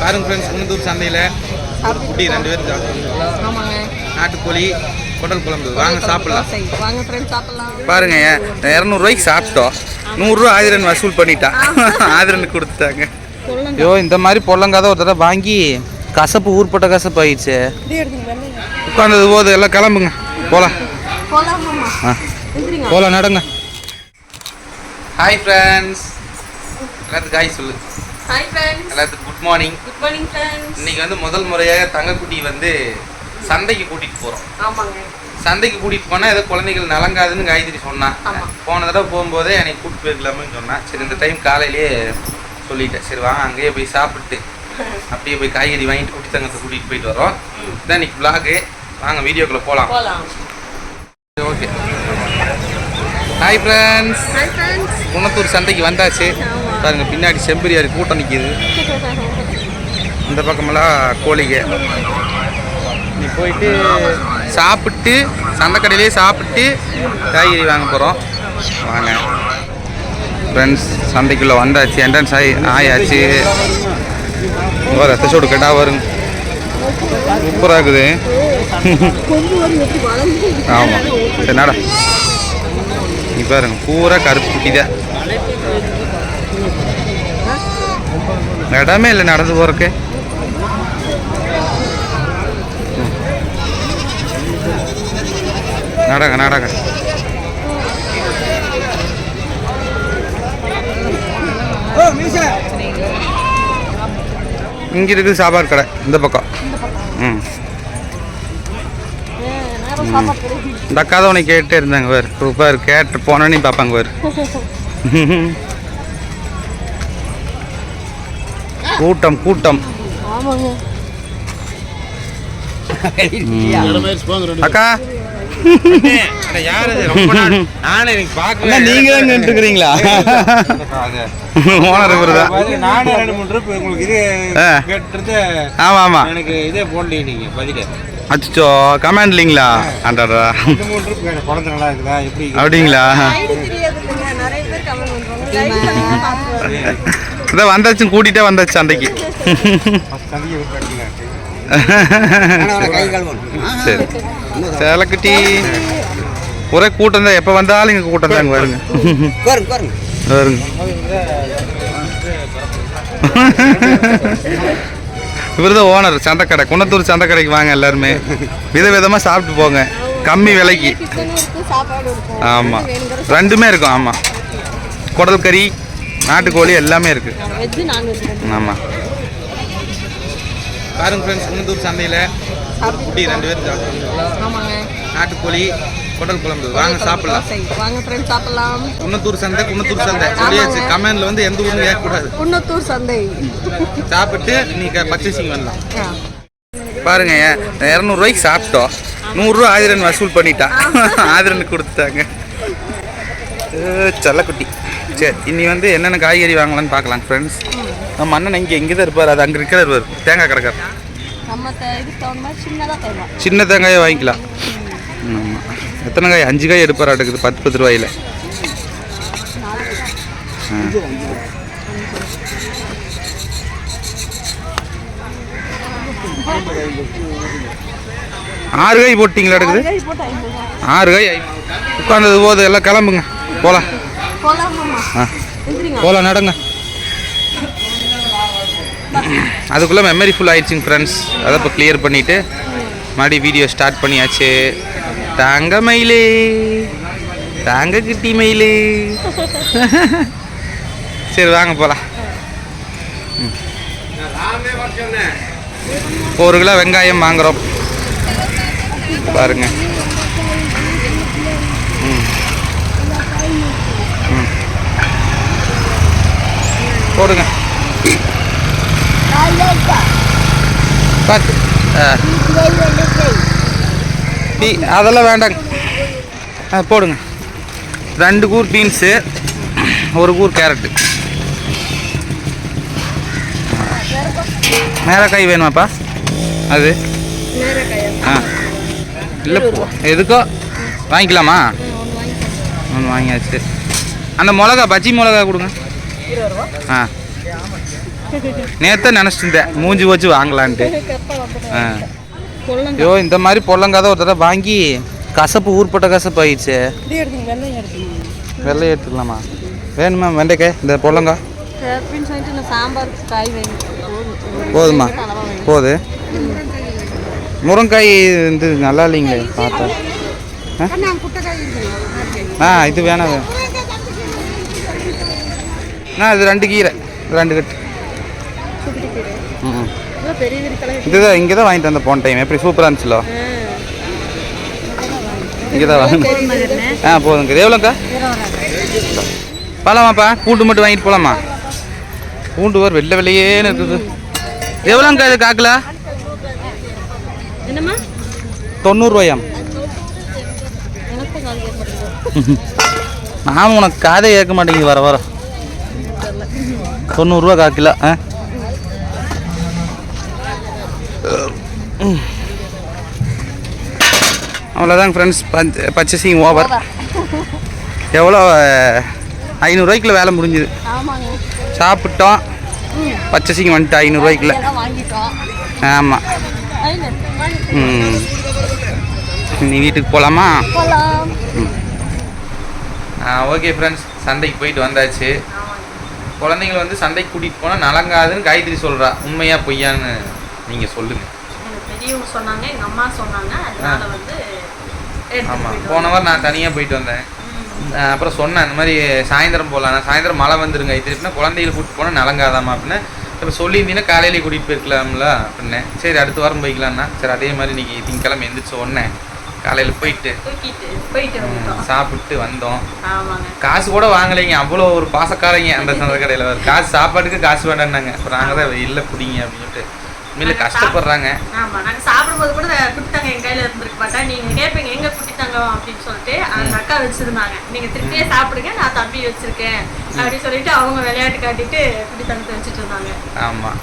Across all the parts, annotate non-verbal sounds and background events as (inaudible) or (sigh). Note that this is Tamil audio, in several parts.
பாருங்க ஃப்ரெண்ட்ஸ் குணத்தூர் சந்தையில் ஒரு குட்டி ரெண்டு பேரும் ஆமாங்க. நாட்டுக்கோழி குடல் குழம்பு. வாங்க சாப்பிடலாம். பாருங்க இரநூறுவாய்க்கு சாப்பிட்டோம். நூறுரூவா ஆதிரன் வசூல் பண்ணிட்டா. ஆதிரனுக்கு கொடுத்துட்டாங்க. ஐயோ இந்த மாதிரி பொல்லங்காத ஒரு தடவை வாங்கி கசப்பு ஊர்பட்ட கசப்பு ஆயிடுச்சு. உட்காந்தது போது எல்லாம் கிளம்புங்க. போகலாம் போகலாம் நடங்க. ஹாய் ஃப்ரெண்ட்ஸ் எல்லாத்துக்கும் ஹாய் சொல்லு. ஹாய் ஃப்ரெண்ட்ஸ் எல்லாத்துக்கும் good morning good morning friends இன்னைக்கு வந்து முதல் முறையாக தங்கக்குட்டி வந்து சந்தைக்கு கூட்டிகிட்டு போகிறோம் ஆமாங்க. சந்தைக்கு கூட்டிகிட்டு போனால் ஏதோ குழந்தைகள் நலங்காதுன்னு காயத்ரி சொன்னான். போன தடவை போகும்போதே என்னை கூப்பிட்டு போயிருக்கலாம்னு சொன்னான் சரி இந்த டைம் காலையிலேயே சொல்லிட்டேன். சரி வாங்க அங்கேயே போய் சாப்பிட்டு (laughs) அப்படியே போய் காய்கறி வாங்கிட்டு குட்டி தங்கத்தை கூட்டிகிட்டு போயிட்டு வரோம். இதான் இன்னைக்கு vlog. வாங்க வீடியோக்குள்ளே போகலாம் போலாம். ஓகே ஹாய் ஃப்ரெண்ட்ஸ் குணத்தூர் சந்தைக்கு வந்தாச்சு. பாருங்க பின்னாடி செம்பரியார் கூட்டம் நிற்கிது இந்த பக்கமெல்லாம் கோழிகை நீ போயிட்டு சாப்பிட்டு சந்தைக்கடையிலே சாப்பிட்டு காய்கறி வாங்க போகிறோம் வாங்க. ஃப்ரெண்ட்ஸ் சந்தைக்குள்ளே வந்தாச்சு என்ட்ரன்ஸ் ஆகி ஆயாச்சு. ஒரு ரத்த சூடு கேட்டால் வரும் சூப்பராக இருக்குது. ஆமாம் சரி நட. நீ பாருங்க பூரா கருப்பு குட்டி தான் இடமே இல்லை நடந்து போறக்கு நடங்க நடங்க இங்க இருக்குது சாப்பாடு கடை இந்த பக்கம் ம் இந்த அக்கா தான் உன்னை கேட்டே இருந்தாங்க வேறு சூப்பர் கேட்டு போனோன்னு பார்ப்பாங்க வேறு கூட்டம் கூட்டம். ஆமாங்க. அக்கா. யாரு ரொம்ப நாள். நானே எனக்கு பார்க்கல நீங்க தான். ஓனர் நானே ரெண்டு மூணு ட்ரிப் உங்களுக்கு இது. கேட்டுட்டு ஆமா ஆமா. எனக்கு இதே போடல நீங்க பதில. அச்சோ கமெண்ட் இல்லைங்களா? அண்டா ரெண்டு மூணு ட்ரிப் கேட்டேன் குழந்தை நல்லா இருக்குதா? எப்படி அப்படிங்களா? இதான் வந்தாச்சும் கூட்டிகிட்டே வந்தாச்சு விட்டு சரி. சேலக்குட்டி. ஒரே கூட்டம் தான். எப்போ வந்தாலும் இங்கே கூட்டம் தாங்க வருங்க. வருங்க. இவர் தான் ஓனர் சந்தைக்கடை. குணத்தூர் சந்தைக்கடைக்கு வாங்க எல்லாருமே. விதவிதமாக சாப்பிட்டு போங்க. கம்மி விலைக்கு. ஆமாம் ரெண்டுமே இருக்கும். ஆமாம் குடல் கறி நாட்டுக்கோழி எல்லாமே இருக்குது ஆமாம் பாருங்க ஃப்ரெண்ட்ஸ் குணத்தூர் சந்தையில் ஒரு குட்டி ரெண்டு ஆமாங்க. நாட்டுக்கோழி குடல் குழம்பு. வாங்க சாப்பிடலாம். வாங்க ஃப்ரெண்ட்ஸ் சாப்பிடலாம். குன்னத்தூர் சந்தை குன்னத்தூர் சந்தை. சொல்லியாச்சு கமெண்ட்ல வந்து எந்த ஊர்னு கேட்கக்கூடாது. குன்னத்தூர் சந்தை. சாப்பிட்டு நீங்க பர்ச்சேசிங் வரலாம் ஆ. பாருங்க இரநூறுவாய்க்கு சாப்பிட்டோம். நூறுரூவா ஆதிரன் வசூல் பண்ணிட்டா ஆதிரனுக்கு கொடுத்துட்டாங்க. செல்லக்குட்டி. சரி இனி வந்து என்னென்ன காய்கறி வாங்கலாம்னு பார்க்கலாம் ஃப்ரெண்ட்ஸ் நம்ம அண்ணன் இங்கே இங்கே தான் இருப்பார் அது அங்கே இருக்கிறார் பாரு. தேங்காய் கிடக்கார் சின்ன தேங்காயை வாங்கிக்கலாம். ஆமாம் எத்தனை காய்? அஞ்சு காய் எடுப்பார் அடுக்குது பத்து பத்து ரூபாயில். ஆறு காய் போட்டிங்களா அடுக்குது. ஆறு காய் உட்காந்தது போது எல்லாம் கிளம்புங்க. போகலாம் போகலாம் நடங்க. அதுக்குள்ளே மெமரி ஃபுல் ஆயிடுச்சுங்க ஃப்ரெண்ட்ஸ் அதை இப்போ கிளியர் பண்ணிவிட்டு மறுபடியும் வீடியோ ஸ்டார்ட் பண்ணியாச்சு. தாங்க மயிலே. தாங்க கிட்டி மயிலே. சரி வாங்க போகலாம் ஒரு கிலோ வெங்காயம் வாங்குறோம். பாருங்க ம் ம் போடுங்க. பார்த்து ஆ. பீ அதெல்லாம் வேண்டாங்க. ஆ போடுங்க. ரெண்டு கூர் பீன்ஸு ஒரு கூர் கேரட்டு. மேரக்காய் வேணுமாப்பா? அது? ஆ. இல்லை எதுக்கோ? வாங்கிக்கலாமா? ஒன்று வாங்கியாச்சு. அந்த மிளகா பஜ்ஜி மிளகா கொடுங்க. ஆ. நேற்று நினச்சிட்டு மூஞ்சி வச்சு வாங்கலான்ட்டு. ஐயோ இந்த மாதிரி பொல்லங்காத ஒரு தடவை வாங்கி கசப்பு ஊர்பட்ட கசப்பு ஆயிடுச்சு. இது வெள்ளை எடுத்துக்கலாமா? வேணுமா வெண்டைக்காய் இந்த வேணும் போதும். போது. முருங்காய் வந்து நல்லா இல்லைங்களே பார்த்தா ஆ? ஆ இது வேணாம். ஆ இது ரெண்டு கீரை. ரெண்டு கட்டு. ம் இதுதான் இங்கே தான் வாங்கிட்டு வந்தேன் போன டைம் எப்படி சூப்பராக இருந்துச்சுலோ? இங்கே தான் வாங்க ஆ போதுங்க எவ்வளோக்கா போகலாமாப்பா பூண்டு மட்டும் வாங்கிட்டு போகலாமா பூண்டு ஒரு வெள்ளை வெள்ளையேன்னு இருக்குது. எவ்வளோங்க்கா இது காக்கலா? தொண்ணூறுரூவாயாம் (laughs) நான் உனக்கு காதை கேட்க மாட்டேங்குது வர வர. தொண்ணூறுரூவா கால் கிலோ ஆ? அவ்வளோதாங்க ஃப்ரெண்ட்ஸ் பர்ச்சேசிங் ஓவர் எவ்வளோ ஐநூறுரூவாய்க்குள்ள வேலை முடிஞ்சுது. சாப்பிட்டோம். பர்ச்சேசிங் வந்துட்டு ஐநூறுரூவாய்க்குள்ள ஆமாம் ம். நீ வீட்டுக்கு போகலாமா ஓகே ஃப்ரெண்ட்ஸ் சந்தைக்கு போயிட்டு வந்தாச்சு. குழந்தைங்களை வந்து சந்தைக்கு கூட்டிகிட்டு போனால் நலங்காதுன்னு காயத்ரி சொல்கிறா உண்மையா பொய்யான்னு நீங்கள் சொல்லுங்கள் பெரியவங்க சொன்னாங்க எங்க அம்மா சொன்னாங்க. அதனால வந்து எடுத்துட்டு ஆமாம் போன வாரம் நான் தனியாக போயிட்டு வந்தேன். அப்புறம் சொன்னேன் இந்த மாதிரி சாயந்தரம் போகலாம் சாயந்தரம் மழை வந்துருங்க இது அப்படின்னா குழந்தைகளை கூட்டிட்டு போனால் நலங்காதாமா அப்படின்னு. இப்போ சொல்லியிருந்தீங்கன்னா காலையிலே கூட்டிகிட்டு போயிருக்கலாம்ல அப்படின்னேன். சரி அடுத்த வாரம் போய்க்கலாம்னா. சரி அதே மாதிரி இன்னைக்கு திங்கக்கிழமை எந்திரிச்சு உடனே காலையில் போயிட்டு. சாப்பிட்டு வந்தோம். காசு கூட வாங்கலைங்க. அவ்வளோ ஒரு பாசக்காரங்க அந்த சந்தை கடையில் காசு சாப்பாட்டுக்கு காசு வேண்டாம்னாங்க. அப்புறம் நாங்கள் தான் இல்லை பிடிங்க அப்படின்னு சொல்லிட்டு உண்மையில கஷ்டப்படுறாங்க. ஆமா நாங்க சாப்பிடும்போது கூட குட்டித்தாங்க என் கையில இருந்திருக்க. மாட்டா நீங்க கேட்பீங்க எங்க குட்டித்தாங்க அப்படின்னு சொல்லிட்டு அந்த அக்கா வச்சிருந்தாங்க. நீங்க திருப்பியே சாப்பிடுங்க நான் தம்பி வச்சிருக்கேன். அப்படின்னு சொல்லிட்டு அவங்க விளையாட்டு காட்டிட்டு குட்டித்தங்கத்தை வச்சுட்டு இருந்தாங்க. ஆமாம்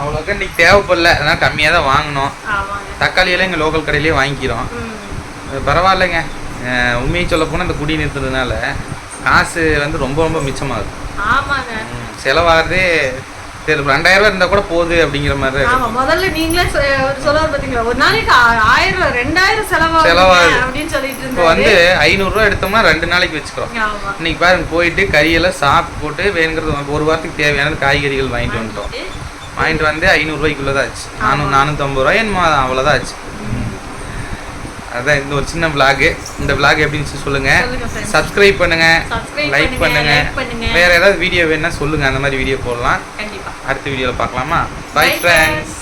அவ்வளோக்கா இன்னைக்கு தேவைப்படல. அதனால் கம்மியாக தான் வாங்கினோம். ஆமாங்க. தக்காளி எல்லாம் எங்கள் லோக்கல் கடையிலேயே வாங்கிக்கிறோம். பரவாயில்லைங்க. உண்மையை சொல்ல போனால் இந்த குடி நிறுத்துறதுனால காசு வந்து ரொம்ப ரொம்ப மிச்சமாகுது. ஆமாங்க. செலவாகிறதே சரி ரெண்டாயிரம் ரூபா இருந்தால் கூட போகுது அப்படிங்கிற மாதிரி ஆமா முதல்ல நீங்களே சொல்லுவார் பாத்தீங்களா? ஒரு நாளைக்கு ஆயிரம் ரெண்டாயிரம் செலவாகுது செலவாகுது. அப்படின்னு சொல்லிட்டு இப்போ வந்து இருந்தாரு ஐநூறுரூவா எடுத்தோம்னா ரெண்டு நாளைக்கு வச்சுக்கிறோம். இன்னைக்கு பாருங்க போயிட்டு கறியெல்லாம் சாப்பிட்டு போட்டு வேணுங்கிறது ஒரு வாரத்துக்கு தேவையான காய்கறிகள் வாங்கிட்டு வந்துட்டோம். வாங்கிட்டு. வந்து ஐநூறுரூவாய்க்குள்ளே தான் ஆச்சு. நானூறு நானூற்றம்பது ரூபாய் என்னமோ அவ்வளோதான் ஆச்சு. அதான் இந்த ஒரு சின்ன விளாகு இந்த விளாக் எப்படி இருந்துச்சு சொல்லுங்க. சப்ஸ்கிரைப் பண்ணுங்க. லைக் பண்ணுங்க. வேற ஏதாவது வீடியோ வேணா சொல்லுங்க. அந்த மாதிரி வீடியோ போடலாம். கண்டிப்பா. அடுத்த வீடியோவில் பார்க்கலாமா? Bye friends.